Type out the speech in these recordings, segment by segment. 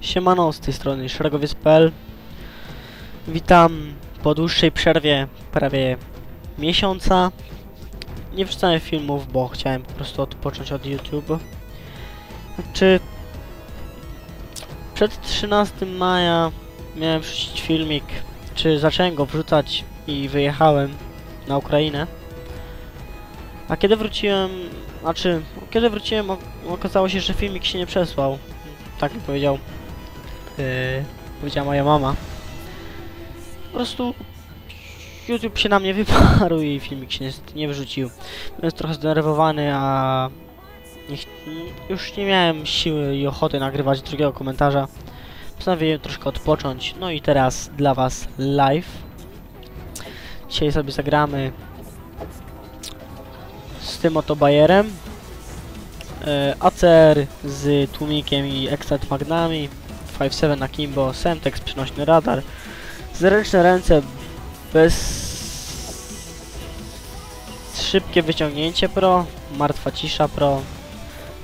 Siemano, z tej strony szeregowiec.pl Witam po dłuższej przerwie, prawie miesiąca. Nie wrzucałem filmów, bo chciałem po prostu odpocząć od YouTube. Czy przed 13 maja miałem wrzucić filmik, czy zacząłem go wrzucać i wyjechałem na Ukrainę. A kiedy wróciłem, znaczy, kiedy wróciłem, okazało się, że filmik się nie przesłał. Tak mi powiedział, yy, powiedziała moja mama. Po prostu YouTube się na mnie wyparł i filmik się niestety nie wrzucił. Byłem trochę zdenerwowany, a nie, już nie miałem siły i ochoty nagrywać drugiego komentarza. Postanowiłem troszkę odpocząć. No i teraz dla Was live. Dzisiaj sobie zagramy z tym oto bajerem. E, Acer z tłumikiem i Extat Magnami. 5.7 na Kimbo, Semtex, przynośny radar. Zręczne ręce bez... Szybkie wyciągnięcie pro, martwa cisza pro.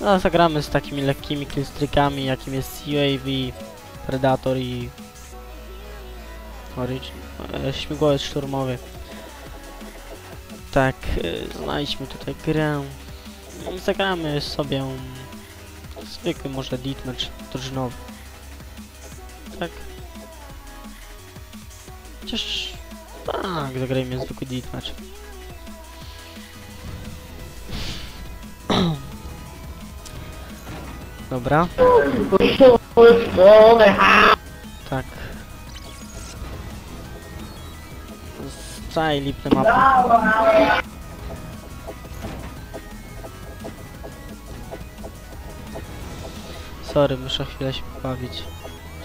No, zagramy z takimi lekkimi klistrykami, jakim jest UAV, Predator i... Origin... E, śmigłowiec szturmowy. Tak, e, tutaj grę. No, Zagramy sobie zwykły może deathmatch drużynowy. Tak. Chociaż... Tak, zagrajmy zwykły deathmatch. Dobra. Tak. Z całej lipnej mapy. Sorry, muszę chwilę się pobawić.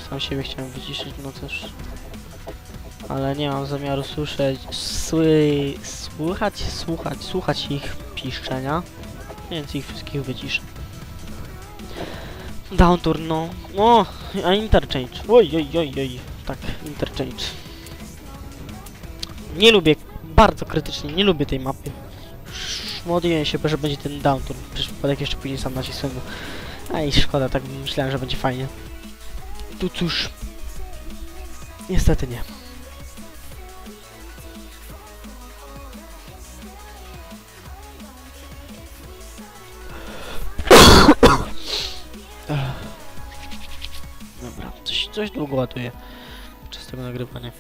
Sam siebie chciałem wyciszyć, no też. Ale nie mam zamiaru słyszeć, sły, słuchać, słuchać, słuchać ich piszczenia. Więc ich wszystkich wyciszę. Downturn, no. O, a interchange. Oj, oj, oj, oj. Tak, interchange. Nie lubię, bardzo krytycznie, nie lubię tej mapy. Modliłem się, że będzie ten downturn. Przypadek jeszcze później sam nacisnąłem. A i szkoda, tak myślałem, że będzie fajnie. Tu cóż. Niestety nie. Dobra, coś, coś długo ładuje. Przez tego nagrywania.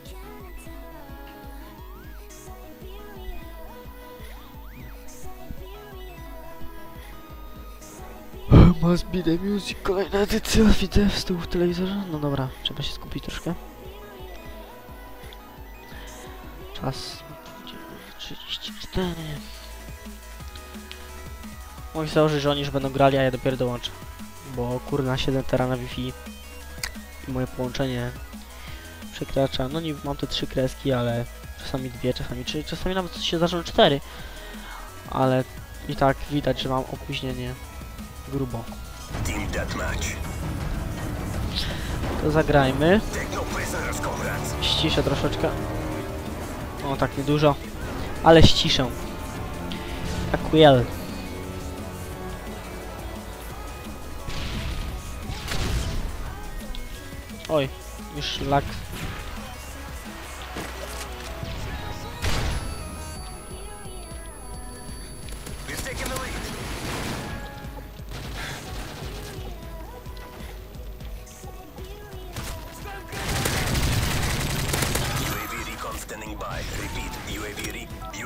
Must be the music, kolejna edycja, widzę z tyłu w telewizorze. No dobra, trzeba się skupić troszkę. Czas 34. Mogę założyć, że oni już będą grali, a ja dopiero dołączę. Bo kurna siedzę teraz na Wi-Fi i moje połączenie przekracza. No nie mam te trzy kreski, ale czasami dwie, czasami trzy, czasami nawet się zdarzą cztery. Ale i tak widać, że mam opóźnienie grubo. Team Deathmatch. To zagrajmy. Ściszę troszeczkę. O, tak niedużo. Ale ściszę. Well. Oj, już lag.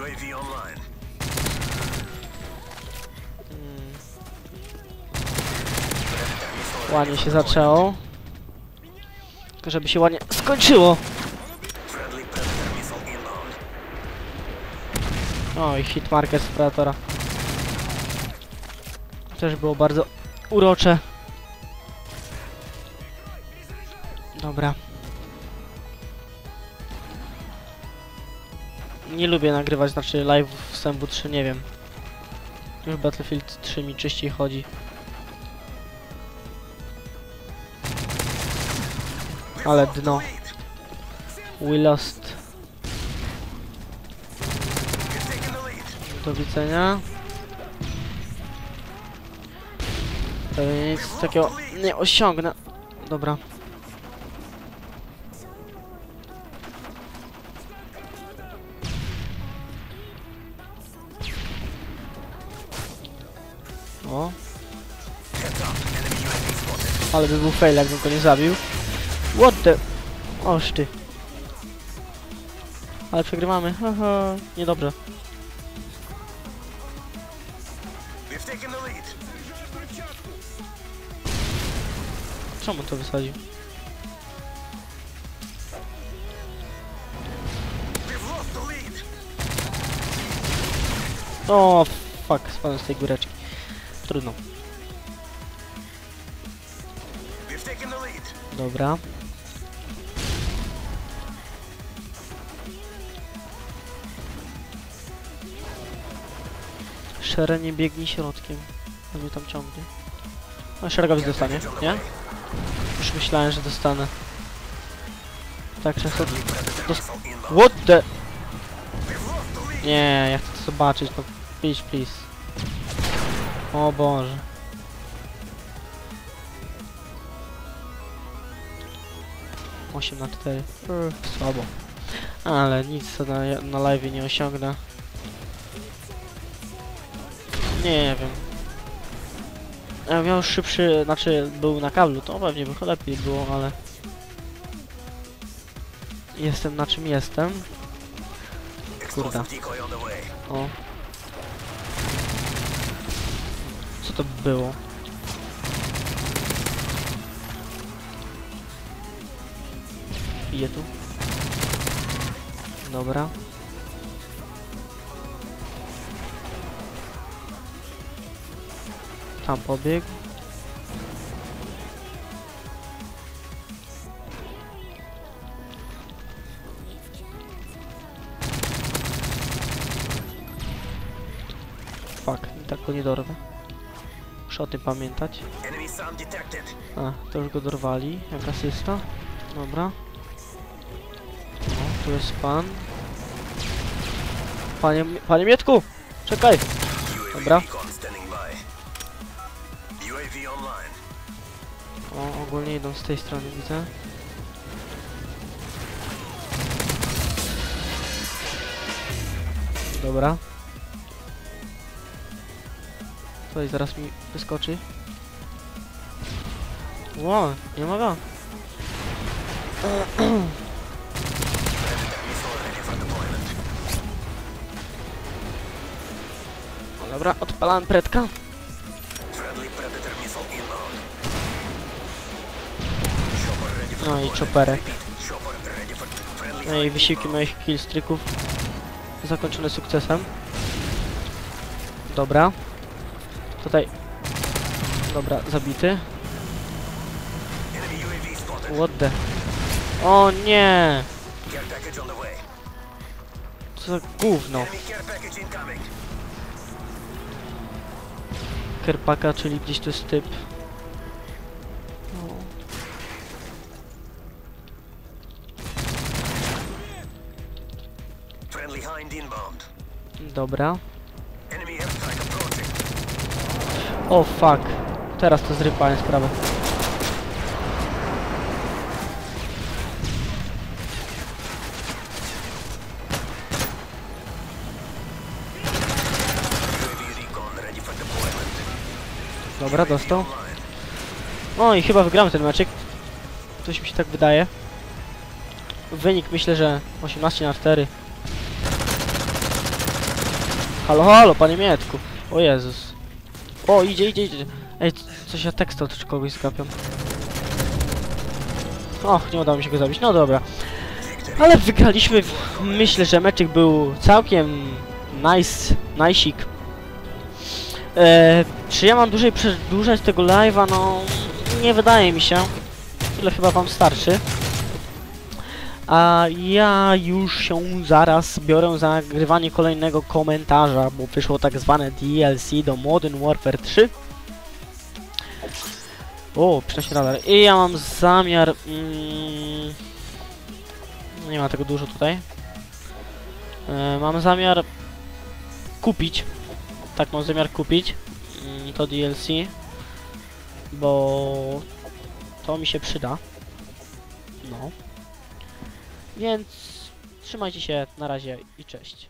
UAV online. Mm. Ładnie się zaczęło. Tylko żeby się ładnie skończyło. Friendly Predator missile inbound. Oj, hit marker z Predatora. Też było bardzo urocze. Dobra. Nie lubię nagrywać, znaczy live w Sembu 3, nie wiem. Już Battlefield 3 mi czyściej chodzi. Ale dno. We lost. Do widzenia. Pewnie nic takiego nie osiągnę. dobra. O. Ale by był fail, jakbym go nie zabił. What the... Oż ty. Ale przegrywamy. Haha, niedobrze. Czemu to wysadził? O, fuck, spadłem z tej góreczki. Trudno. Dobra. Szerenie biegnie środkiem. A mnie tam ciągnie. A szeregowiec dostanie, nie? Już myślałem, że dostanę. Tak często... Dos Missile inbound. What the... Nie, ja chcę to zobaczyć, no. Please, please. O Boże. Osiem na 4. Słabo. Ale nic co na, na live nie osiągnę. Nie wiem. Ja miał szybszy, znaczy był na kablu, to pewnie by lepiej było, ale... Jestem na czym jestem. Way. O. Co to było? Bije tu. Dobra. Tam pobiegł. Fuck, tak go nie dorwę. Muszę o tym pamiętać. A, to już go dorwali. Jak asysta. Dobra. O, tu jest pan. Panie, panie Mietku! Czekaj! Dobra. O, ogólnie idą z tej strony, widzę. Dobra. Tutaj zaraz mi wyskoczy. Ło, nie ma go. Missile ready for deployment. O, Dobra, ready for No i chopperek. No i wysiłki moich killstreaków zakończone sukcesem. Dobra. Tutaj. Dobra, zabity. What the? O nie! Co za gówno. Kerpaka, czyli gdzieś tu jest typ. O, Friendly Hind inbound. dobra. O fuck. Teraz to zrypałem sprawę. Dobra, dostał. Online. O i chyba wygramy ten meczek. Coś mi się tak wydaje. Wynik myślę, że 18 na 4. Halo, halo, panie Mietku. O Jezus. O, idzie, idzie, idzie. Ej, coś ja tekst od kogoś zgapiam. Och, nie udało mi się go zabić. No dobra. Ale wygraliśmy. Myślę, że meczek był całkiem nice, najsik. E, czy ja mam dłużej przedłużać tego live'a? No, nie wydaje mi się. Tyle chyba wam starczy. A ja już się zaraz biorę za nagrywanie kolejnego komentarza, bo wyszło tak zwane DLC do Modern Warfare 3. O, przenosi radar. I ja mam zamiar... Mm, nie ma tego dużo tutaj. E, mam zamiar kupić. Tak, mam zamiar kupić mm, to DLC. Bo to mi się przyda. No. Więc trzymajcie się, na razie i cześć.